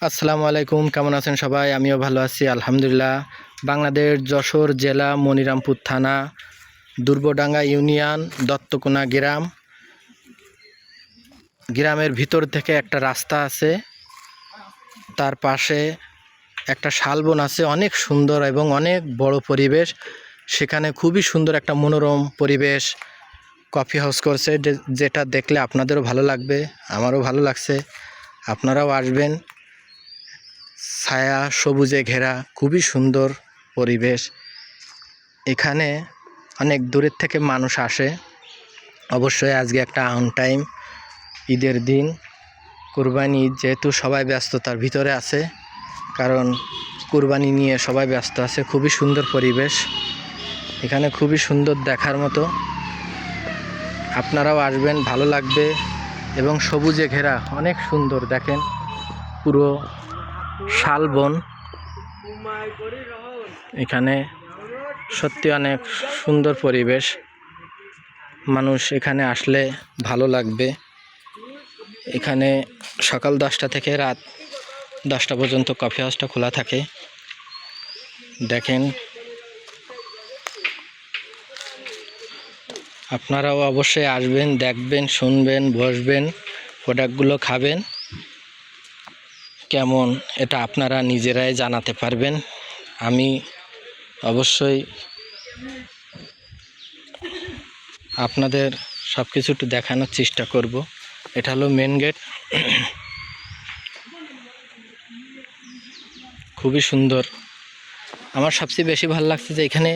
আসসালামু আলাইকুম, কেমন আছেন সবাই? আমিও ভালো আছি, আলহামদুলিল্লাহ। বাংলাদেশ যশোর জেলা মনিরামপুর থানা দুর্গডাঙ্গা ইউনিয়ন, দত্তকোনা গ্রাম। গ্রামের ভিতর থেকে একটা রাস্তা আছে, তার পাশে একটা শালবন আছে, অনেক সুন্দর এবং অনেক বড় পরিবেশ। সেখানে খুবই সুন্দর একটা মনোরম পরিবেশ। কফি হাউস করছে যেটা দেখলে আপনাদেরও ভালো লাগবে, আমারও ভালো লাগছে। আপনারাও আসবেন। ছায়া সবুজে ঘেরা, খুবই সুন্দর পরিবেশ। এখানে অনেক দূরের থেকে মানুষ আসে। অবশ্যই আজকে একটা অন টাইম, ঈদের দিন। কুরবানি ঈদ যেহেতু সবাই ব্যস্ততার ভিতরে আছে। কারণ কুরবানি নিয়ে সবাই ব্যস্ত আছে, খুবই সুন্দর পরিবেশ। এখানে খুবই সুন্দর দেখার মতো। আপনারাও আসবেন, ভালো লাগবে। এবং সবুজে ঘেরা, অনেক সুন্দর, দেখেন। পুরো শালবন। এখানে সত্যি অনেক সুন্দর পরিবেশ। মানুষ এখানে আসলে ভালো লাগবে। এখানে সকাল দশটা থেকে রাত দশটা পর্যন্ত কফি হাউসটা খোলা থাকে। দেখেন। আপনারাও অবশ্যই আসবেন, দেখবেন, শুনবেন, বসবেন প্রোডাক্টগুলো খাবেন। কেমন এটা আপনারা নিজেরাই জানাতে পারবেন। আমি অবশ্যই আপনাদের সব কিছু একটু দেখানোর চেষ্টা করব। এটা হলো মেন গেট খুবই সুন্দর। আমার সবচেয়ে বেশি ভালো লাগছে যে এখানে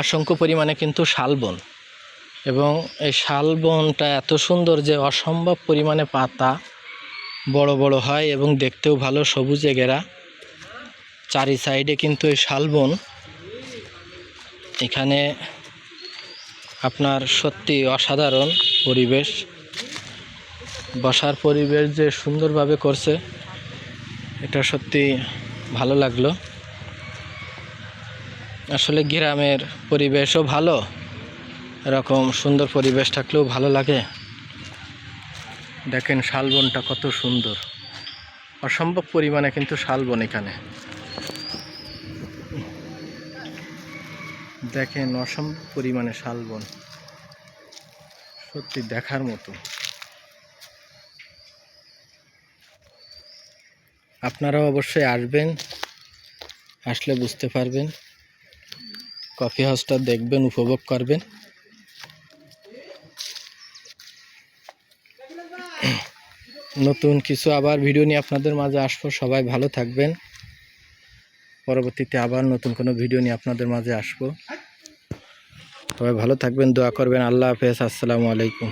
অসংখ্য পরিমাণে কিন্তু শালবন এবং এই শালবনটা এত সুন্দর যে অসম্ভব পরিমাণে পাতা। বড় বড় হয় এবং দেখতেও ভালো সবুজে ঘেরা। চারি সাইডে কিন্তু এই শালবন এখানে আপনার সত্যি অসাধারণ পরিবেশ। বসার পরিবেশ যে সুন্দরভাবে করছে, এটা সত্যি ভালো লাগল। আসলে গ্রামের পরিবেশও ভালো, এরকম সুন্দর পরিবেশ থাকলেও ভালো লাগে। দেখেন শালবনটা কত সুন্দর। অসম্ভব পরিমাণে কিন্তু শালবন এখানে। দেখেন অসম্ভব পরিমাণে শালবন। সত্যি দেখার মতো। আপনারাও অবশ্যই আসবেন, আসলে বুঝতে পারবেন। কফি হাউসটা দেখবেন, উপভোগ করবেন। নতুন কিছু আবার ভিডিও নিয়ে আপনাদের মাঝে আসব। সবাই ভালো থাকবেন। পরবর্তীতে আবার নতুন কোনো ভিডিও নিয়ে আপনাদের মাঝে আসব। সবাই ভালো থাকবেন, দোয়া করবেন। আল্লাহ হাফেজ, আসসালামু আলাইকুম।